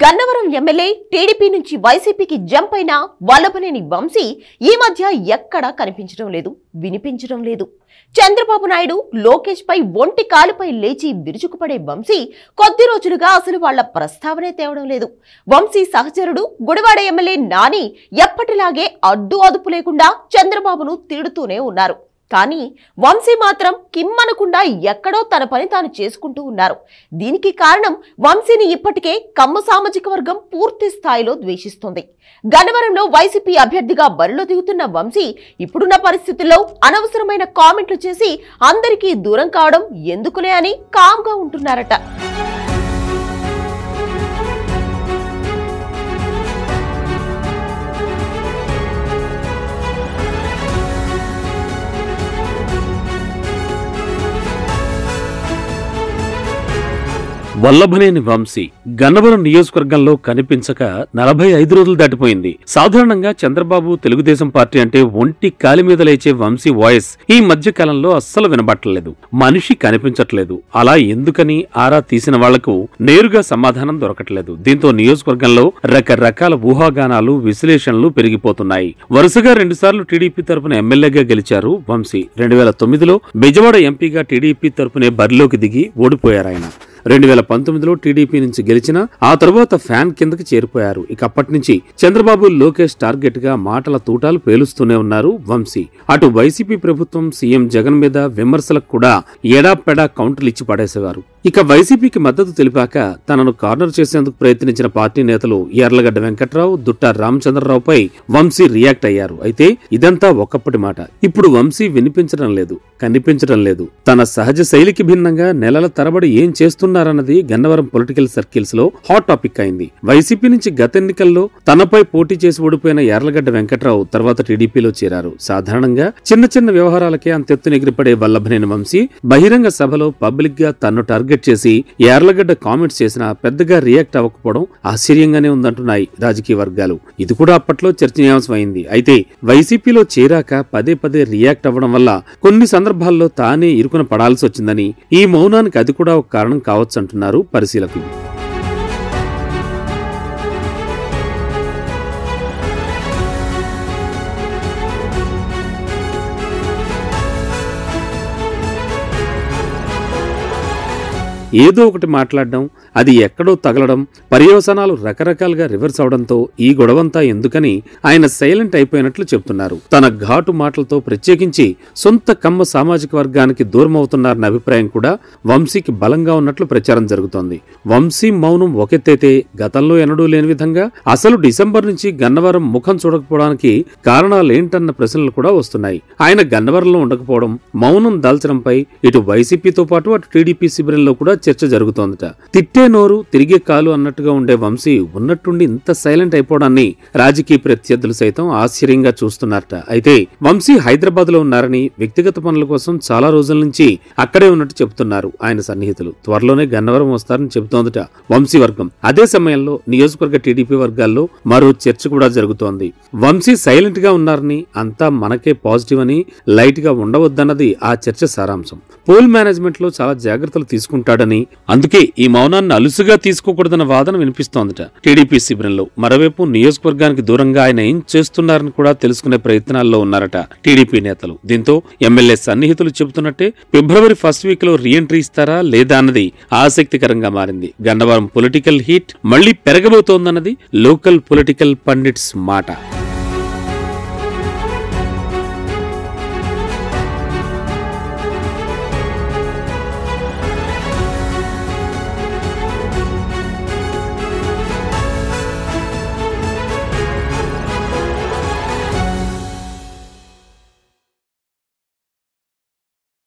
Gannavaram MLA TDP నుంచి వైసీపీకి jump అయిన వల్లభనేని వంశీ ఈ మధ్య ఎక్కడా కనిపించడం లేదు వినిపించడం లేదు. చంద్రబాబు నాయుడు లోకేష్ పై ఒంటి కాలుపై లేచి విరుచుకుపడే వంశీ కొద్ది రోజులుగా అసలు వాళ్ళ ప్రస్తావనే తేవడం లేదు. వంశీ సహచరుడు గుడివాడ ఎమ్మెల్యే నాని ఎప్పటిలాగే అడ్డు అదుపు లేకుండా చంద్రబాబును తిడుతూనే ఉన్నారు. కానీ వంశీ మాత్రం కిమ్మనకుండా ఎక్కడో తన పని తాను చేసుకుంటూ ఉన్నారు. దీనికి కారణం వంశీని ఇప్పటికే కమ్మ సామాజిక వర్గం పూర్తి స్థాయిలో ద్వేషిస్తోంది. గన్నవరంలో వైసీపీ అభ్యర్థిగా బరిలో దిగుతున్న వంశీ ఇప్పుడున్న పరిస్థితుల్లో అనవసరమైన కామెంట్లు చేసి అందరికీ దూరం కావడం ఎందుకులే అని కామ్గా ఉంటున్నారట. వల్లభనేని వంశీ గన్నవరం నియోజకవర్గంలో కనిపించక నలభై ఐదు రోజులు దాటిపోయింది. సాధారణంగా చంద్రబాబు తెలుగుదేశం పార్టీ అంటే ఒంటి కాలి మీద లేచే వంశీ వాయిస్ ఈ మధ్య కాలంలో అస్సలు వినబట్టలేదు. మనిషి కనిపించట్లేదు. అలా ఎందుకని ఆరా తీసిన వాళ్ళకు నేరుగా సమాధానం దొరకట్లేదు. దీంతో నియోజకవర్గంలో రకరకాల ఊహాగానాలు విశ్లేషణలు పెరిగిపోతున్నాయి. వరుసగా రెండుసార్లు టీడీపీ తరపున ఎమ్మెల్యేగా గెలిచారు వంశీ. రెండు వేల తొమ్మిదిలో బెజవాడ ఎంపీగా టీడీపీ తరపునే బరిలోకి దిగి ఓడిపోయారాయన. రెండు వేల పంతొమ్మిదిలో టీడీపీ నుంచి గెలిచిన ఆ తర్వాత ఫ్యాన్ కిందకి చేరిపోయారు. ఇక అప్పటి నుంచి చంద్రబాబు లోకేష్ టార్గెట్గా మాటల తూటాలు పేలుస్తూనే ఉన్నారు వంశీ. అటు వైసీపీ ప్రభుత్వం సీఎం జగన్ మీద విమర్శలకు కూడా ఎడాపెడా కౌంటర్లు ఇచ్చి పడేసేవారు. ఇక వైసీపీకి మద్దతు తెలిపాక తనను కార్నర్ చేసేందుకు ప్రయత్నించిన పార్టీ నేతలు ఎర్లగడ్డ వెంకట్రావు దుట్టా రామచంద్రరావుపై వంశీ రియాక్ట్ అయ్యారు. అయితే ఇదంతా ఒకప్పటి మాట. ఇప్పుడు వంశీ వినిపించడం లేదు కనిపించడం లేదు. తన సహజ శైలికి భిన్నంగా నెలల తరబడి ఏం చేస్తున్నారన్నది గన్నవరం పొలిటికల్ సర్కిల్స్లో హాట్ టాపిక్ అయింది. వైసీపీ నుంచి గత ఎన్నికల్లో తనపై పోటీ చేసి ఓడిపోయిన యార్లగడ్డ వెంకట్రావు తర్వాత టీడీపీలో చేరారు. సాధారణంగా చిన్న చిన్న వ్యవహారాలకే అంతెత్తున ఎగిరిపడే వల్లభనేని వంశీ బహిరంగ సభలో పబ్లిక్గా తన్ను టార్గెట్ చేసి యార్లగడ్డ కామెంట్స్ చేసినా పెద్దగా రియాక్ట్ అవ్వకపోవడం ఆశ్చర్యంగానే ఉందంటున్నాయి రాజకీయ వర్గాలు. ఇది కూడా అప్పట్లో చర్చనీయాంశమైంది. అయితే వైసీపీలో చేరాక పదే పదే రియాక్ట్ అవ్వడం వల్ల కొన్ని సందర్భాల్లో తానే ఇరుకున పడాల్సి వచ్చిందని ఈ మౌనానికి అది కూడా ఒక కారణం కావచ్చు. అంటున్నారు పరిశీలకులు. ఏదో ఒకటి మాట్లాడడం అది ఎక్కడో తగలడం పర్యవసనాలు రకరకాలుగా రివర్స్ అవడంతో ఈ గొడవంతా ఎందుకని ఆయన సైలెంట్ అయిపోయినట్లు చెప్తున్నారు తన ఘాటు మాటలతో ప్రత్యేకించి సొంత కమ్మ సామాజిక వర్గానికి దూరం అవుతున్నారన్న అభిప్రాయం కూడా వంశీకి బలంగా ఉన్నట్లు ప్రచారం జరుగుతోంది. వంశీ మౌనం ఒకెత్తైతే గతంలో ఎన్నడూ లేని విధంగా అసలు డిసెంబర్ నుంచి గన్నవరం ముఖం చూడకపోవడానికి కారణాలేంటన్న ప్రశ్నలు కూడా వస్తున్నాయి. ఆయన గన్నవరంలో ఉండకపోవడం మౌనం దాల్చడంపై ఇటు వైసీపీతో పాటు అటు టీడీపీ శిబిరంలో కూడా చర్చ జరుగుతోందట. తిట్టే నోరు తిరిగే కాలు అన్నట్టుగా ఉండే వంశీ ఉన్నట్టుండి ఇంత సైలెంట్ అయిపోవడాన్ని రాజకీయ ప్రత్యర్థులు సైతం ఆశ్చర్యంగా చూస్తున్నారట. అయితే వంశీ హైదరాబాద్లో ఉన్నారని వ్యక్తిగత పనుల కోసం చాలా రోజుల నుంచి అక్కడే ఉన్నట్టు చెబుతున్నారు ఆయన సన్నిహితులు. త్వరలోనే గన్నవరం వస్తారని చెబుతోందట వంశీ వర్గం. అదే సమయంలో నియోజకవర్గ టీడీపీ వర్గాల్లో మరో చర్చ కూడా జరుగుతోంది. వంశీ సైలెంట్గా ఉన్నారని అంతా మనకే పాజిటివ్ అని లైట్గా ఉండవద్దన్నది ఆ చర్చ సారాంశం. పోల్ మేనేజ్మెంట్లో చాలా జాగ్రత్తలు తీసుకుంటాడని అందుకే ఈ మౌనాన్ని అలుసుగా తీసుకోకూడదన్న వాదన వినిపిస్తోందట. టీడీపీ శిబిరంలో మరోవైపు నియోజకవర్గానికి దూరంగా ఆయన ఏం చేస్తున్నారని కూడా తెలుసుకునే ప్రయత్నాల్లో ఉన్నారట టీడీపీ నేతలు. దీంతో ఎమ్మెల్యే సన్నిహితులు చెబుతున్నట్టే ఫిబ్రవరి ఫస్ట్ వీక్లో రీఎంట్రీ ఇస్తారా లేదా అన్నది ఆసక్తికరంగా మారింది. గన్నవరం పొలిటికల్ హీట్ మళ్ళీ పెరగబోతోందన్నది లోకల్ పొలిటికల్ పండిట్స్ మాట.